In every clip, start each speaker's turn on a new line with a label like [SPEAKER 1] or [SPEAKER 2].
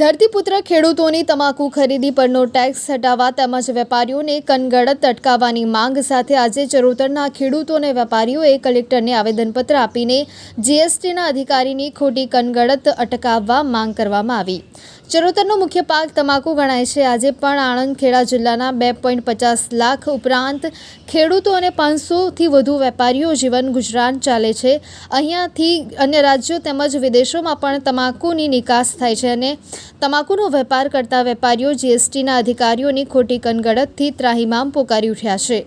[SPEAKER 1] ધરતીપુત્ર ખેડૂતોની તમાકુ ખરીદી પરનો ટેક્સ હટાવવા તેમજ વેપારીઓને કનગડત અટકાવવાની માંગ સાથે આજે ચરોતરના ખેડૂતો અને વેપારીઓએ કલેક્ટરને આવેદનપત્ર આપીને જીએસટીના અધિકારીની ખોટી કનગડત અટકાવવા માંગ કરવામાં આવી. ચરોતરનો મુખ્ય પાક તમાકુ ગણાય છે. આજે પણ આણંદ ખેડા જિલ્લાના બે પોઈન્ટ પચાસ લાખ ઉપરાંત ખેડૂતો અને પાંચસોથી વધુ વેપારીઓ જીવન ગુજરાન ચાલે છે. અહીંયાથી અન્ય રાજ્યો તેમજ વિદેશોમાં પણ તમાકુની નિકાસ થાય છે અને તમાકુનો વેપાર કરતા વેપારીઓ જીએસટીના અધિકારીઓની ખોટી કનગડતથી ત્રાહિમામ પોકારી ઉઠ્યા છે.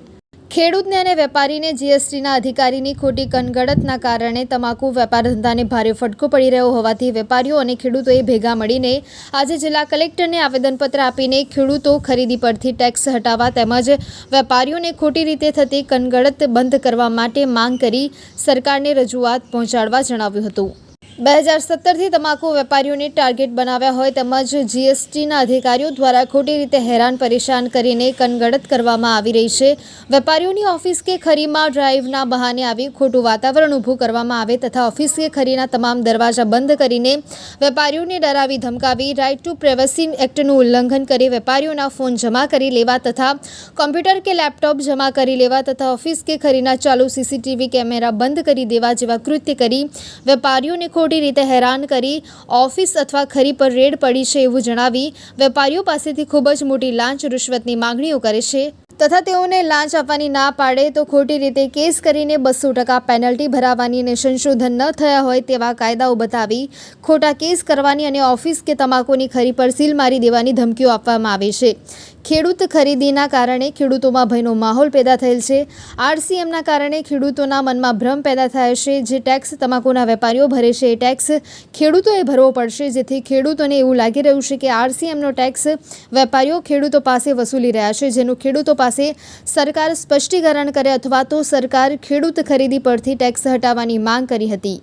[SPEAKER 1] ખેડૂતને અને વેપારીને જીએસટીના અધિકારીની ખોટી કનગડતના કારણે તમાકુ વેપાર ધંધાને ભારે ફટકો પડી રહ્યો હોવાથી વેપારીઓ અને ખેડૂતોએ ભેગા મળીને આજે જિલ્લા કલેક્ટરને આવેદનપત્ર આપીને ખેડૂતો ખરીદી પરથી ટેક્સ હટાવવા તેમજ વેપારીઓને ખોટી રીતે થતી કનગડત બંધ કરવા માટે માંગ કરી સરકારને રજૂઆત પહોંચાડવા જણાવ્યું હતું. બે હજાર સત્તરથી તમાકુ વેપારીઓને ટાર્ગેટ બનાવ્યા હોય તેમજ જીએસટીના અધિકારીઓ દ્વારા ખોટી રીતે હેરાન પરેશાન કરીને કનગડત કરવામાં આવી રહી છે. વેપારીઓની ઓફિસ કે ખરીમાં ડ્રાઈવના બહાને આવી ખોટું વાતાવરણ ઊભું કરવામાં આવે તથા ઓફિસ કે ખરીના તમામ દરવાજા બંધ કરીને વેપારીઓને ડરાવી ધમકાવી રાઇટ ટુ પ્રાઇવસી એક્ટનું ઉલ્લંઘન કરી વેપારીઓના ફોન જમા કરી લેવા તથા કોમ્પ્યુટર કે લેપટોપ જમા કરી લેવા તથા ઓફિસ કે ખરીના ચાલુ સીસીટીવી કેમેરા બંધ કરી દેવા જેવા કૃત્ય કરી વેપારીઓને ખોટી રીતે હેરાન કરી ઓફિસ અથવા ખરી પર રેડ પડી છે એવું જણાવી વેપારીઓ પાસેથી ખૂબ જ મોટી લાંચ રૂશ્વતની માંગણીઓ કરે છે. તથા તેઓને લાંચ આપવાની ના પાડે તો ખોટી રીતે કેસ કરીને બસો ટકા પેનલ્ટી ભરાવાની અને સંશોધન ન થયા હોય તેવા કાયદાઓ બતાવી ખોટા કેસ કરવાની અને ઓફિસ કે તમાકુની ખરી પર સીલ મારી દેવાની ધમકીઓ આપવામાં આવે છે. ખેડૂત ખરીદીના કારણે ખેડૂતોમાં ભયનો માહોલ પેદા થયેલ છે. આરસીએમના કારણે ખેડૂતોના મનમાં ભ્રમ પેદા થાય છે. જે ટેક્સ તમાકુના વેપારીઓ ભરે છે એ ટેક્સ ખેડૂતોએ ભરવો પડશે. જેથી ખેડૂતોને એવું લાગી રહ્યું છે કે આરસીએમનો ટેક્સ વેપારીઓ ખેડૂતો પાસે વસૂલી રહ્યા છે, જેનું ખેડૂતો પાસે સરકાર સ્પષ્ટીકરણ કરે અથવા તો સરકાર ખેડૂત ખરીદી પરથી ટેક્સ હટાવવાની માંગ કરી હતી.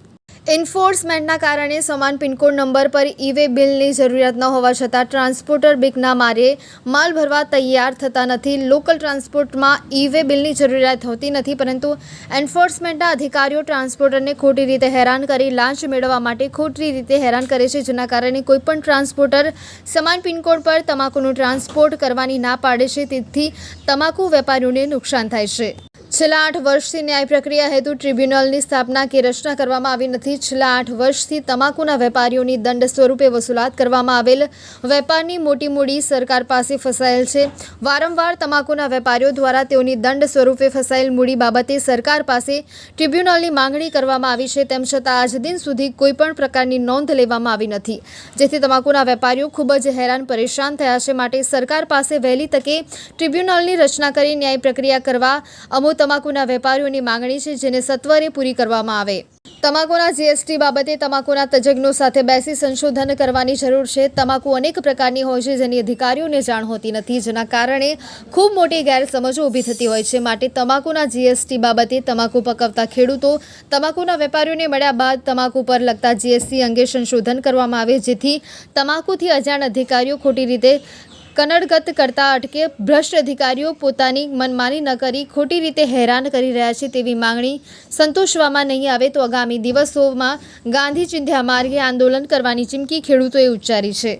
[SPEAKER 1] એન્ફોર્સમેન્ટના કારણે સમાન પિનકોડ નંબર પર ઈવે બિલની જરૂરિયાત ન હોવા છતાં ટ્રાન્સપોર્ટર બીકના મારે માલ ભરવા તૈયાર થતા નથી. લોકલ ટ્રાન્સપોર્ટમાં ઈવે બિલની જરૂરિયાત હોતી નથી, પરંતુ એન્ફોર્સમેન્ટના અધિકારીઓ ટ્રાન્સપોર્ટરને ખોટી રીતે હેરાન કરી લાંચ મેળવવા માટે ખોટી રીતે હેરાન કરે છે, જેના કારણે કોઈપણ ટ્રાન્સપોર્ટર સમાન પિનકોડ પર તમાકુનું ટ્રાન્સપોર્ટ કરવાની ના પાડે છે. તેથી તમાકુ વેપારીઓને નુકસાન થાય છે. છેલ્લા આઠ વર્ષથી ન્યાય પ્રક્રિયા હેતુ ટ્રિબ્યુનલની સ્થાપના કે રચના કરવામાં આવી નથી. છેલ્લા આઠ વર્ષથી તમાકુના વેપારીઓની દંડ સ્વરૂપે વસૂલાત કરવામાં આવેલ વેપારની મોટી મૂડી સરકાર પાસે ફસાયેલ છે. વારંવાર તમાકુના વેપારીઓ દ્વારા તેઓની દંડ સ્વરૂપે ફસાયેલ મૂડી બાબતે સરકાર પાસે ટ્રિબ્યુનલની માંગણી કરવામાં આવી છે. તેમ છતાં આજ દિન સુધી કોઈપણ પ્રકારની નોંધ લેવામાં આવી નથી. જેથી તમાકુના વેપારીઓ ખૂબ જ હેરાન પરેશાન થયા છે. માટે સરકાર પાસે વહેલી તકે ટ્રિબ્યુનલની રચના કરી ન્યાય પ્રક્રિયા કરવા અમો તમાકુના વેપારીઓની માંગણી છે જેને સત્વરે પૂરી કરવામાં આવે. તમાકુના જીએસટી બાબતે તમાકુના તજજ્ઞો સાથે બેસી સંશોધન કરવાની જરૂર છે. તમાકુ અનેક પ્રકારની હોય છે જેની અધિકારીઓને જાણ હોતી નથી, જેના કારણે ખૂબ મોટી ગેરસમજો ઊભી થતી હોય છે. માટે તમાકુના જીએસટી બાબતે તમાકુ પકવતા ખેડૂતો તમાકુના વેપારીઓને મળ્યા બાદ તમાકુ પર લગતા જીએસટી અંગે સંશોધન કરવામાં આવે, જેથી તમાકુથી અજાણ અધિકારીઓ ખોટી રીતે કનડગત કરતા અટકે ભ્રષ્ટ અધિકારીઓ પોતાની મનમાની ન કરી ખોટી રીતે હેરાન કરી રહ્યા છે તેવી માંગણી સંતોષવામાં નહીં આવે તો આગામી દિવસોમાં ગાંધી ચિંધ્યા માર્ગે આંદોલન કરવાની ચીમકી ખેડૂતોએ ઉચ્ચારી છે.